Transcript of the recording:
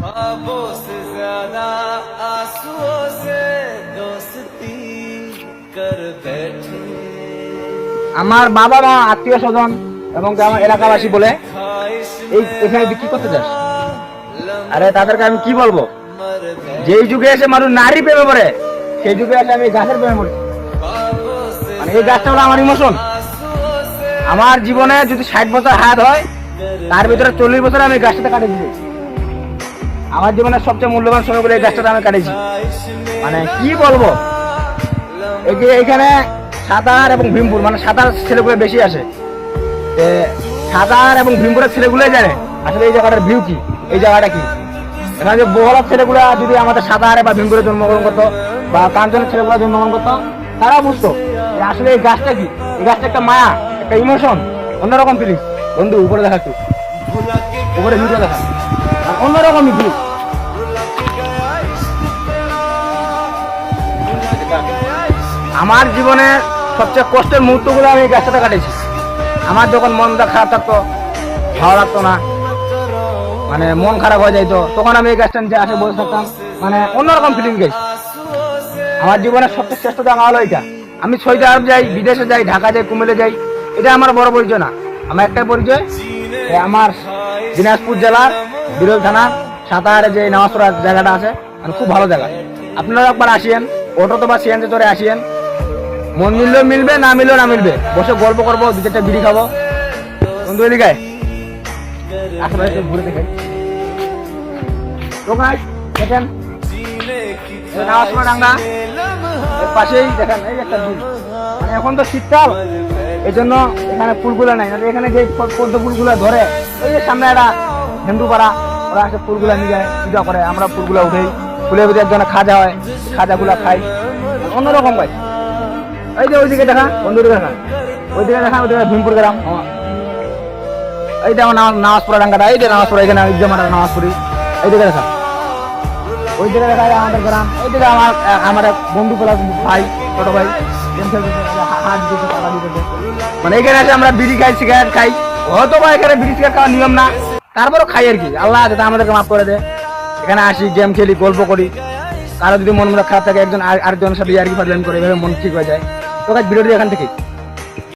ख्वाबों से ज्यादा आंसुओं से दोस्ती कर बैठे আমার বাবা মা আত্মীয় স্বজন এবং কি আমার এলাকাবাসী বলে ख्वाहिश এই এখানে তুই কি করতে চাস लम्हा আরে তাদেরকে আমি কি বলবো मर गए যেই যুগে এসে মানুষ নারী প্রেমে পড়ে সেই যুগে এসে আমি এই গাছের প্রেমে পড়ি ख्वाबों से মানে এই গাছটা হলো আমার ইমোশন आंसुओं से আমার জীবনে যদি ষাট বছর হায়াত হয় তার ভিতরে চল্লিশ বছর আমি এই গাছটাতে কাটিয়ে দিয়েছি আমার জীবনের সবচেয়ে মূল্যবান সময় বলে এই গাছটা আমি কাটেছি। মানে কি বলব? এখানে সাঁতার এবং ভীমপুর মানে সাঁতার ছেলেগুলো বেশি আসে। সাঁতার এবং ভীমপুরের ছেলেগুলোই জানে আসলে এই জায়গাটার ভিউ কি, এই জায়গাটা কি। এখানে যে বহলার ছেলেগুলো যদি আমাদের সাঁতারে বা ভীমপুরে জন্মগ্রহণ করতো বা কাঞ্চনের ছেলেগুলো জন্মগ্রহণ করতো তারা বুঝতো আসলে এই গাছটা কি। এই গাছটা একটা মায়া, একটা ইমোশন অন্যরকম ফিলিংস বন্ধু, উপরে দেখাচ্ছি। উপরে ভিউটা দেখা অন্যরকম ভিউ আমার জীবনে সবচেয়ে কষ্টের মুহূর্তগুলো আমি এই গাছটাতে কাটিয়েছি। আমার যখন মনটা খারাপ থাকতো, ভালো লাগতো না মানে মন খারাপ হয়ে যাইতো, তখন আমি এই গাছটা নিচে আসে বসে থাকতাম মানে অন্যরকম ফিলিং গাইছি আমার জীবনের সবচেয়ে শ্রেষ্ঠ জায়গা হলো এটা। আমি সৌদি আরব যাই, বিদেশে যাই, ঢাকা যাই, কুমিল্লে যাই, এটা আমার বড় পরিচয় না। আমার একটাই পরিচয় আমার দিনাজপুর জেলার বিরল থানার সাঁতারে যে নামাজপুরা জায়গাটা আছে মানে খুব ভালো জায়গা। আপনারা একবার আসিয়েন। অটো তো বা সিয়ানতে চড়ে আসিয়েন। মন মিললেও মিলবে, না মিললেও না মিলবে। বসে গল্প করব, দু চারটা বিড়ি খাব। বন্ধু এদিকে ঘুরে দেখেন। পাশেই মানে এখন তো শীতকাল এই জন্য এখানে ফুলগুলো নাই। এখানে যে পদ্ম ফুলগুলো ধরে, ওই যে সামনে একটা হেন্দু পাড়া ওরা আসে ফুলগুলা নিয়ে যায়, পূজা করে, আমরা ফুলগুলা উঠেই। ফুলের ভিতরে একজনে খাজা হয়, খাজাগুলো খাই অন্যরকম ভাই। এই যে ওইদিকে দেখা বন্ধুর দেখা। ওইদিকে দেখা, ওইদিকে ভীমপুর গ্রাম। আমার। এইটা আমার নামাজ নামাজপুরা ডাঙ্গাটা এই যে নামাজপুরা এখানে ইকজাম নামাজপুরি এইদিকে দেখা। ওই দিকে দেখা আমাদের গ্রাম। ওই দিকে আমার আমার বন্ধু পেলা ভাই, ছোট ভাই। মানে এখানে এসে আমরা বিড়ি খাই, সিগারেট খাই। হয়তো বা এখানে বিড়ি, সিগারেট খাওয়ার নিয়ম না। তারপরেও খাই আর কি। আল্লাহ যাতে আমাদেরকে মাফ করে দেয়। এখানে আসি, গেম খেলি, গল্প করি। কারও যদি মন মনে খারাপ থাকে, একজন আর- আরেকজনের সাথে ইয়ার্কি ফাজলামি করে, এভাবে মন ঠিক হয়ে যায়। তো কাজ ভিডিওটি এখান থেকেই।